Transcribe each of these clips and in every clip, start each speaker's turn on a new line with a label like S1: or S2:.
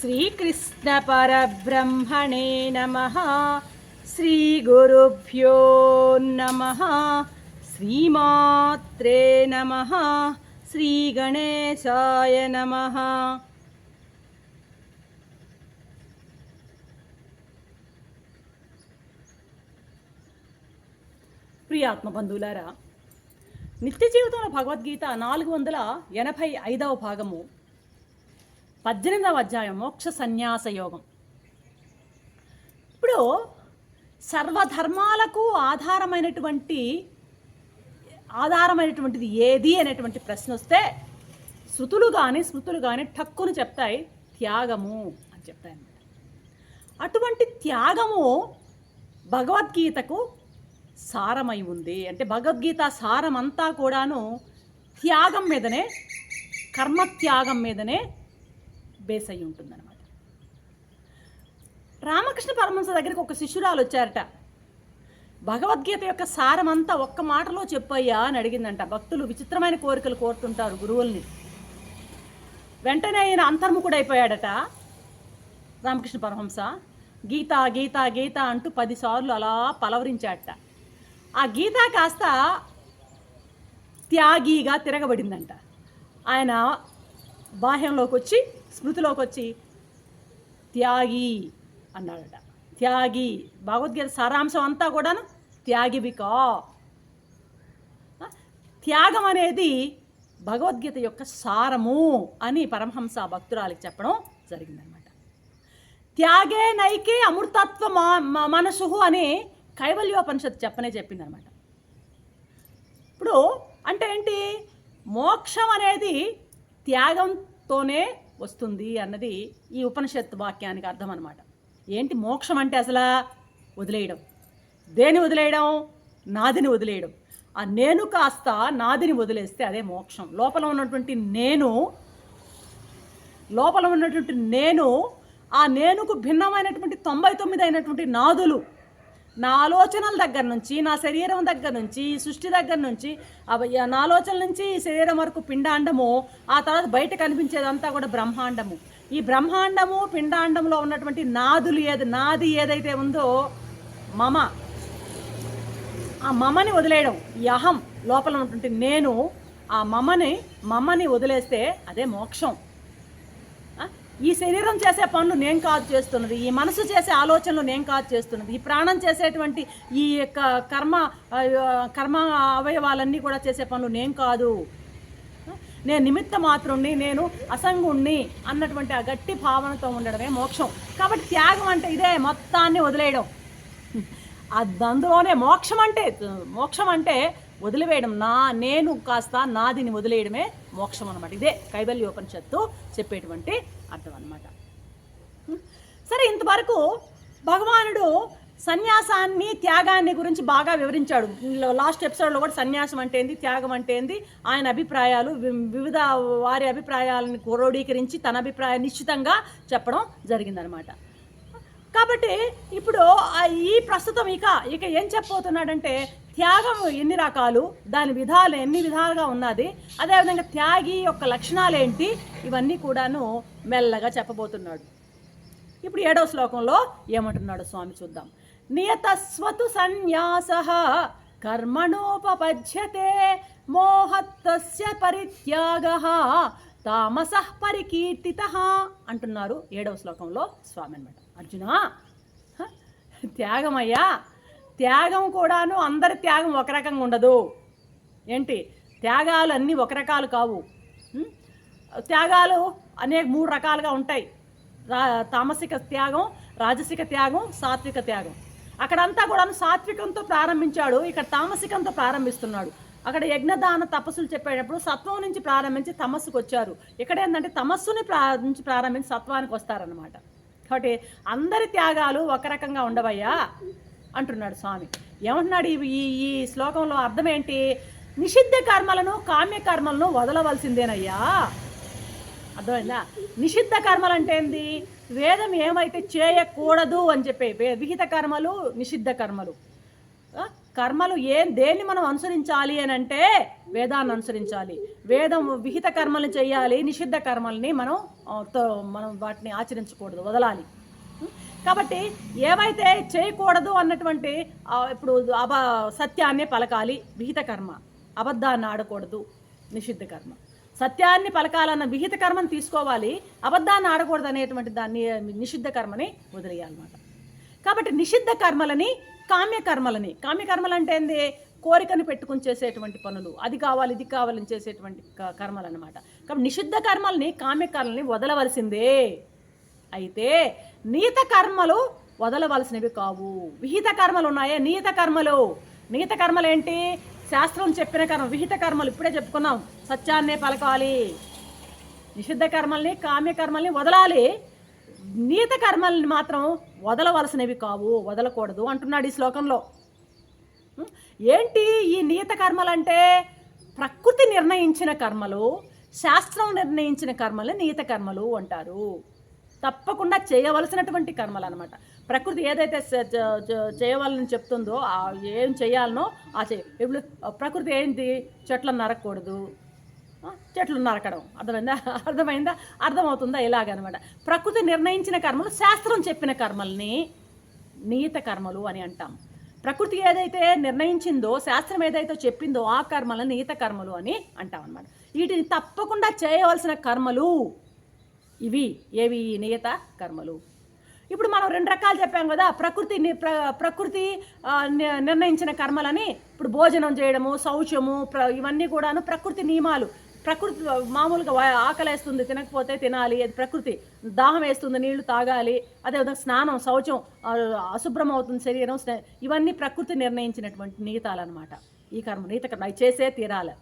S1: శ్రీకృష్ణపరబ్రహ్మణే నమ శ్రీగురుభ్యో నమ శ్రీమాత్రే నమ శ్రీగణేశాయ నమ ప్రియాత్మ బంధువులారా నిత్య జీవితంలో భగవద్గీత నాలుగు వందల ఎనభై ఐదవ భాగము పద్దెనిమిదవ అధ్యాయం మోక్ష సన్యాస యోగం. ఇప్పుడు సర్వధర్మాలకు ఆధారమైనటువంటి ఆధారమైనటువంటిది ఏది అనేటువంటి ప్రశ్న వస్తే శృతులు కానీ స్మృతులు కానీ ఠక్కును చెప్తాయి త్యాగము అని చెప్తాయి అన్నమాట. అటువంటి త్యాగము భగవద్గీతకు సారమై ఉంది. అంటే భగవద్గీత సారం అంతా కూడాను త్యాగం మీదనే కర్మత్యాగం మీదనే బేస్ అయి ఉంటుందన్నమాట. రామకృష్ణ పరమహంస దగ్గరికి ఒక శిష్యురాలు వచ్చారట. భగవద్గీత యొక్క సారం అంతా ఒక్క మాటలో చెప్పయ్యా అని అడిగిందంట. భక్తులు విచిత్రమైన కోరికలు కోరుతుంటారు గురువుల్ని. వెంటనే ఆయన అంతర్ముఖుడైపోయాడట. రామకృష్ణ పరమహంస గీత గీత గీత అంటూ పదిసార్లు అలా పలవరించాడట. ఆ గీత కాస్త త్యాగిగా తిరగబడిందంట. ఆయన బాహ్యంలోకి వచ్చి స్మృతిలోకి వచ్చి త్యాగి అన్నాడట. త్యాగి భగవద్గీత సారాంశం అంతా కూడాను త్యాగి బికా త్యాగం అనేది భగవద్గీత యొక్క సారము అని పరమహంస భక్తురాలికి చెప్పడం జరిగిందనమాట. త్యాగే నైకే అమృతత్వ మ- మనసు అని కైవల్యోపనిషత్తు చెప్పనే చెప్పిందనమాట. ఇప్పుడు అంటే ఏంటి? మోక్షం అనేది త్యాగంతోనే వస్తుంది అన్నది ఈ ఉపనిషత్తు వాక్యానికి అర్థం అనమాట ఏంటి మోక్షం అంటే అసలు? వదిలేయడం. దేని వదిలేయడం? నాదిని వదిలేయడం. ఆ నేను కాస్త నాదిని వదిలేస్తే అదే మోక్షం. లోపల ఉన్నటువంటి నేను లోపల ఉన్నటువంటి నేను ఆ నేనుకు భిన్నమైనటువంటి తొంభై తొమ్మిది అయినటువంటి నాదులు నా ఆలోచనల దగ్గర నుంచి నా శరీరం దగ్గర నుంచి సృష్టి దగ్గర నుంచి నా ఆలోచనల నుంచి ఈ శరీరం వరకు పిండాండము ఆ తర్వాత బయట కనిపించేదంతా కూడా బ్రహ్మాండము. ఈ బ్రహ్మాండము పిండాండంలో ఉన్నటువంటి నాదులు ఏది నాది ఏదైతే ఉందో మమ. ఆ మమని వదిలేయడం ఈ అహం లోపల ఉన్నటువంటి నేను ఆ మమని మమ్మని వదిలేస్తే అదే మోక్షం. ఈ శరీరం చేసే పనులు నేను కాదు చేస్తున్నది. ఈ మనసు చేసే ఆలోచనలు నేను కాదు చేస్తున్నది. ఈ ప్రాణం చేసేటువంటి ఈ యొక్క కర్మ కర్మ అవయవాలన్నీ కూడా చేసే పనులు నేను కాదు. నేను నిమిత్త మాత్రుణ్ణి నేను అసంగుణ్ణి అన్నటువంటి ఆ గట్టి భావనతో ఉండడమే మోక్షం. కాబట్టి త్యాగం అంటే ఇదే మొత్తాన్ని వదిలేయడం. అందులోనే మోక్షం అంటే మోక్షం అంటే వదిలివేయడం. నా నేను కాస్త నాదిని వదిలేయడమే మోక్షం అనమాట ఇదే కైవల్యోపనిషత్తు చెప్పేటువంటి అర్థం అనమాట సరే ఇంతవరకు భగవానుడు సన్యాసాన్ని త్యాగాన్ని గురించి బాగా వివరించాడు. లాస్ట్ ఎపిసోడ్లో కూడా సన్యాసం అంటే ఏంది త్యాగం అంటే ఏంది ఆయన అభిప్రాయాలు వి- వివిధ వారి అభిప్రాయాలను క్రోడీకరించి తన అభిప్రాయం నిశ్చితంగా చెప్పడం జరిగిందనమాట కాబట్టి ఇప్పుడు ఈ ప్రస్తుతం ఇక ఇక ఏం చెప్పబోతున్నాడంటే త్యాగం ఎన్ని రకాలు దాని విధాలు ఎన్ని విధాలుగా ఉన్నది అదేవిధంగా త్యాగి యొక్క లక్షణాలు ఏంటి ఇవన్నీ కూడాను మెల్లగా చెప్పబోతున్నాడు. ఇప్పుడు ఏడవ శ్లోకంలో ఏమంటున్నాడు స్వామి చూద్దాం. నియతస్వతు సన్యాస కర్మణోపపద్యతే మోహత్తస్య పరిత్యాగ తామస పరికీర్తిత అంటున్నారు ఏడవ శ్లోకంలో స్వామి అనమాట అర్జున? త్యాగమయ్యా. త్యాగం కూడాను అందరి త్యాగం ఒక రకంగా ఉండదు. ఏంటి? త్యాగాలు అన్నీ ఒక రకాలు కావు. త్యాగాలు అనేక మూడు రకాలుగా ఉంటాయి. రా తామసిక త్యాగం రాజసిక త్యాగం సాత్విక త్యాగం. అక్కడంతా కూడా సాత్వికంతో ప్రారంభించాడు. ఇక్కడ తామసికంతో ప్రారంభిస్తున్నాడు. అక్కడ యజ్ఞదాన తపస్సులు చెప్పేటప్పుడు సత్వం నుంచి ప్రారంభించి తమస్సుకు వచ్చారు ఇక్కడ ఏంటంటే తమస్సుని ప్రా నుంచి ప్రారంభించి సత్వానికి వస్తారనమాట కాబట్టి అందరి త్యాగాలు ఒక రకంగా ఉండవయ్యా అంటున్నాడు స్వామి. ఏమంటున్నాడు ఈ ఈ- శ్లోకంలో అర్థం ఏంటి? నిషిద్ధ కర్మలను కామ్య కర్మలను వదలవలసిందేనయ్యా? అర్థమైందా? నిషిద్ధ కర్మలు అంటే ఏంది? వేదం ఏమైతే చేయకూడదు అని చెప్పే విహిత కర్మలు నిషిద్ధ కర్మలు. కర్మలు ఏం దేన్ని మనం అనుసరించాలి అని అంటే వేదాన్ని అనుసరించాలి. వేదం విహిత కర్మలు చేయాలి నిషిద్ధ కర్మల్ని మనం తో- మనం వాటిని ఆచరించకూడదు వదలాలి. కాబట్టి ఏవైతే చేయకూడదు అన్నటువంటి ఇప్పుడు అబ సత్యాన్ని పలకాలి విహిత కర్మ. అబద్ధాన్ని ఆడకూడదు నిషిద్ధ కర్మ. సత్యాన్ని పలకాలన్న విహిత కర్మను తీసుకోవాలి అబద్ధాన్ని ఆడకూడదు అనేటువంటి దాన్ని నిషిద్ధ కర్మని వదిలేయాలన్నమాట. కాబట్టి నిషిద్ధ కర్మలని కామ్యకర్మలని. కామ్యకర్మలు అంటే ఏంది? కోరికను పెట్టుకుని చేసేటువంటి పనులు. అది కావాలి ఇది కావాలని చేసేటువంటి క- కర్మలు అనమాట కాబట్టి నిషిద్ధ కర్మల్ని కామ్యకర్మల్ని వదలవలసిందే. అయితే నీత కర్మలు వదలవలసినవి కావు. విహిత కర్మలు ఉన్నాయే నీత కర్మలు. నీత కర్మలు ఏంటి శాస్త్రం చెప్పిన కర్మ విహిత కర్మలు ఇప్పుడే చెప్పుకున్నాం. సత్యాన్నే పలకాలి. నిషిద్ధ కర్మల్ని కామ్యకర్మల్ని వదలాలి. నీత కర్మల్ని మాత్రం వదలవలసినవి కావు వదలకూడదు అంటున్నాడు ఈ శ్లోకంలో. ఏంటి ఈ నీత కర్మలు అంటే ప్రకృతి నిర్ణయించిన కర్మలు శాస్త్రం నిర్ణయించిన కర్మలు నీత కర్మలు అంటారు. తప్పకుండా చేయవలసినటువంటి కర్మలు అనమాట ప్రకృతి ఏదైతే చేయవాలని చెప్తుందో ఏం చేయాలనో ఆ చే ఇప్పుడు ప్రకృతి ఏంటి? చెట్లను నరకకూడదు చెట్లు నరకడం అర్థమైందా? అర్థమైందా? అర్థమవుతుందా? ఇలాగనమాట. ప్రకృతి నిర్ణయించిన కర్మలు శాస్త్రం చెప్పిన కర్మల్ని నీత కర్మలు అని అంటాం. ప్రకృతి ఏదైతే నిర్ణయించిందో శాస్త్రం ఏదైతే చెప్పిందో ఆ కర్మలను నీత కర్మలు అని అంటాం అనమాట వీటిని తప్పకుండా చేయవలసిన కర్మలు ఇవి. ఏవి? ఈ నియత కర్మలు. ఇప్పుడు మనం రెండు రకాలు చెప్పాం కదా ప్రకృతి ప్ర ప్రకృతి ని- నిర్ణయించిన కర్మలని ఇప్పుడు భోజనం చేయడము శౌచము ప్ర ఇవన్నీ కూడాను ప్రకృతి నియమాలు. ప్రకృతి మామూలుగా ఆకలేస్తుంది తినకపోతే తినాలి అది ప్రకృతి. దాహం వేస్తుంది నీళ్ళు తాగాలి అదేవిధంగా స్నానం శౌచం అశుభ్రం అవుతుంది శరీరం ఇవన్నీ ప్రకృతి నిర్ణయించినటువంటి నీతాలు అనమాట ఈ కర్మ నీత కర్మ అవి చేసే తీరాలి.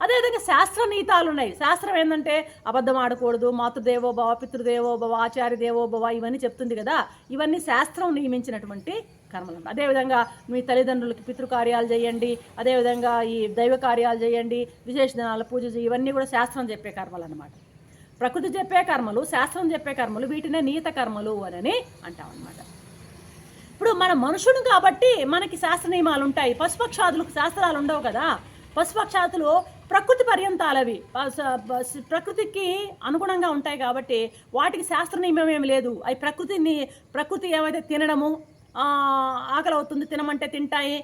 S1: అదేవిధంగా శాస్త్ర నీతాలు ఉన్నాయి శాస్త్రం ఏంటంటే అబద్ధం ఆడకూడదు మాతృదేవో భవ పితృదేవో భవ ఆచార్య దేవో భవ ఇవన్నీ చెప్తుంది కదా. ఇవన్నీ శాస్త్రం నియమించినటువంటి కర్మలు అదేవిధంగా మీ తల్లిదండ్రులకి పితృకార్యాలు చేయండి అదేవిధంగా ఈ దైవ కార్యాలు చేయండి విశేష దినాల పూజ చేయి ఇవన్నీ కూడా శాస్త్రం చెప్పే కర్మలు అనమాట ప్రకృతి చెప్పే కర్మలు శాస్త్రం చెప్పే కర్మలు వీటినే నీత కర్మలు అని అంటాం అనమాట ఇప్పుడు మన మనుషులు కాబట్టి మనకి శాస్త్ర నియమాలు ఉంటాయి. పశుపక్షాదులకు శాస్త్రాలు ఉండవు కదా. పశుపక్షాతులు ప్రకృతి పర్యంతాలవి. ప్రకృతికి అనుగుణంగా ఉంటాయి కాబట్టి వాటికి శాస్త్ర నియమం ఏమి లేదు. అవి ప్రకృతిని ప్రకృతి ఏమైతే తినడము ఆకలి అవుతుంది తినమంటే తింటాయి.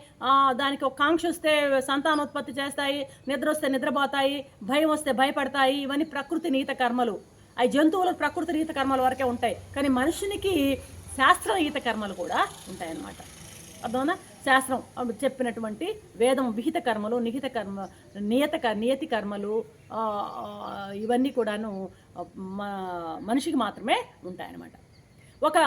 S1: దానికి ఒక కాంక్ష వస్తే సంతానోత్పత్తి చేస్తాయి నిద్ర వస్తే నిద్రపోతాయి భయం వస్తే భయపడతాయి. ఇవన్నీ ప్రకృతి నీత కర్మలు. అవి జంతువులకు ప్రకృతి నీత కర్మల వరకే ఉంటాయి. కానీ మనుషునికి శాస్త్ర ఈత కర్మలు కూడా ఉంటాయన్నమాట. అర్థమవునా శాస్త్రం అప్పుడు చెప్పినటువంటి వేదం విహిత కర్మలు నిహిత కర్మ నియత నియతి కర్మలు ఇవన్నీ కూడాను మనిషికి మాత్రమే ఉంటాయన్నమాట. ఒక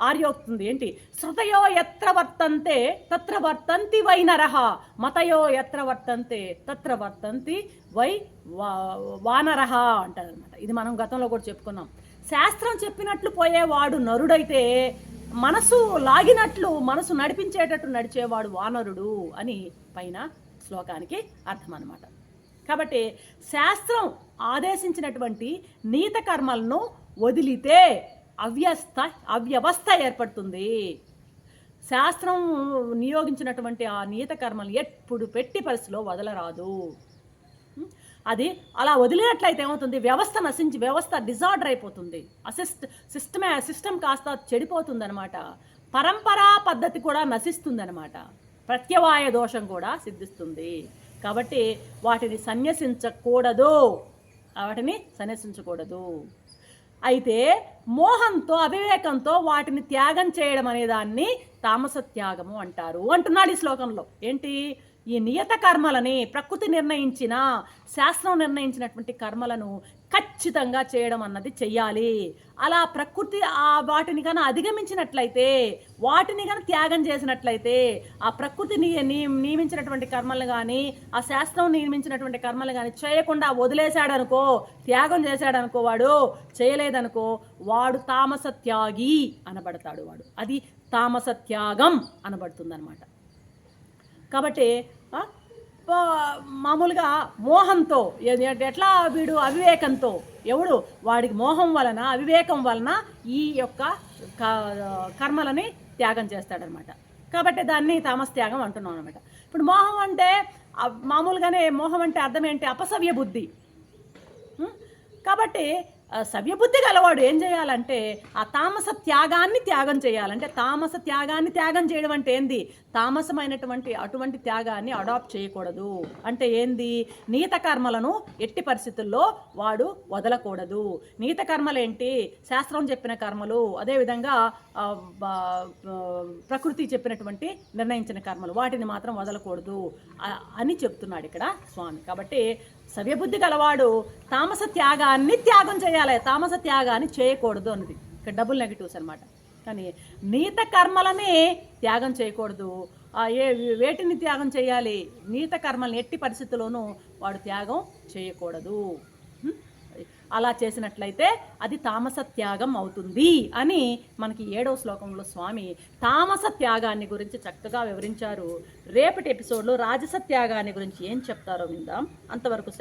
S1: ఆర్యోక్తుంది ఏంటి? శృతయో ఎత్ర వర్తంతే తత్ర వర్తంతి వై నరహ మతయో ఎత్ర వర్తంతే తత్ర వర్తంతి వై వా- వానరహ అంటారనమాట ఇది మనం గతంలో కూడా చెప్పుకున్నాం. శాస్త్రం చెప్పినట్లు పోయేవాడు నరుడైతే మనసు లాగినట్లు మనసు నడిపించేటట్టు నడిచేవాడు వానరుడు అని పైన శ్లోకానికి అర్థం అనమాట కాబట్టి శాస్త్రం ఆదేశించినటువంటి నీత కర్మలను వదిలితే అవ్యస్త అవ్యవస్థ ఏర్పడుతుంది. శాస్త్రం నియోగించినటువంటి ఆ నీత కర్మలు ఎప్పుడు పెట్టి పరిస్థితిలో వదలరాదు. అది అలా వదిలినట్లయితే ఏమవుతుంది? వ్యవస్థ నశించి వ్యవస్థ డిజార్డర్ అయిపోతుంది. అసిస్ట్ సిస్టమే సిస్టమ్ కాస్త చెడిపోతుంది అనమాట పరంపరా పద్ధతి కూడా నశిస్తుంది అనమాట ప్రత్యవాయ దోషం కూడా సిద్ధిస్తుంది. కాబట్టి వాటిని సన్యసించకూడదు. వాటిని సన్యసించకూడదు. అయితే మోహంతో అవివేకంతో వాటిని త్యాగం చేయడం అనేదాన్ని తామస త్యాగము అంటారు అంటున్నాడు ఈ శ్లోకంలో. ఏంటి? ఈ నియత కర్మలని ప్రకృతి నిర్ణయించిన శాస్త్రం నిర్ణయించినటువంటి కర్మలను ఖచ్చితంగా చేయడం అన్నది చెయ్యాలి. అలా ప్రకృతి ఆ వాటిని కానీ అధిగమించినట్లయితే వాటిని కానీ త్యాగం చేసినట్లయితే ఆ ప్రకృతి నియమించినటువంటి కర్మలు కానీ ఆ శాస్త్రం నియమించినటువంటి కర్మలు కానీ చేయకుండా వదిలేశాడనుకో త్యాగం చేశాడనుకో వాడు చేయలేదనుకో వాడు తామస త్యాగి అనబడతాడు వాడు. అది తామస త్యాగం అనబడుతుంది కాబట్టి మామూలుగా మోహంతో ఎట్లా వీడు అవివేకంతో ఎవడు? వాడికి మోహం వలన అవివేకం వలన ఈ యొక్క క- కర్మలని త్యాగం చేస్తాడనమాట. కాబట్టి దాన్ని తామస్త్యాగం అంటున్నాం అనమాట ఇప్పుడు మోహం అంటే మామూలుగానే మోహం అంటే అర్థం ఏంటి? అపసవ్య బుద్ధి. కాబట్టి సవ్యబుద్ధి గలవాడు ఏం చేయాలంటే ఆ తామస త్యాగాన్ని త్యాగం చేయాలంటే తామస త్యాగాన్ని త్యాగం చేయడం అంటే ఏంది? తామసమైనటువంటి అటువంటి త్యాగాన్ని అడాప్ట్ చేయకూడదు. అంటే ఏంది? నీత కర్మలను ఎట్టి పరిస్థితుల్లో వాడు వదలకూడదు. నీత కర్మలేంటి శాస్త్రం చెప్పిన కర్మలు అదేవిధంగా ప్రకృతి చెప్పినటువంటి నిర్ణయించిన కర్మలు వాటిని మాత్రం వదలకూడదు. అని చెప్తున్నాడు ఇక్కడ స్వామి. కాబట్టి సవ్యబుద్ధి గలవాడు తామస త్యాగాన్ని త్యాగం చేయాలి. తామస త్యాగాన్ని చేయకూడదు అన్నది. ఇక్కడ డబుల్ నెగిటివ్స్ అన్నమాట. కానీ నీత కర్మలని త్యాగం చేయకూడదు. ఏ వేటిని త్యాగం చేయాలి? నీత కర్మల్ని ఎట్టి పరిస్థితుల్లోనూ వాడు త్యాగం చేయకూడదు. అలా చేసినట్లయితే అది తామస త్యాగం అవుతుంది అని మనకి ఏడవ శ్లోకంలో స్వామి తామస త్యాగాన్ని గురించి చక్కగా వివరించారు. రేపటి ఎపిసోడ్లో రాజస త్యాగాన్ని గురించి ఏం చెప్తారో విందాం. అంతవరకు సెలవు.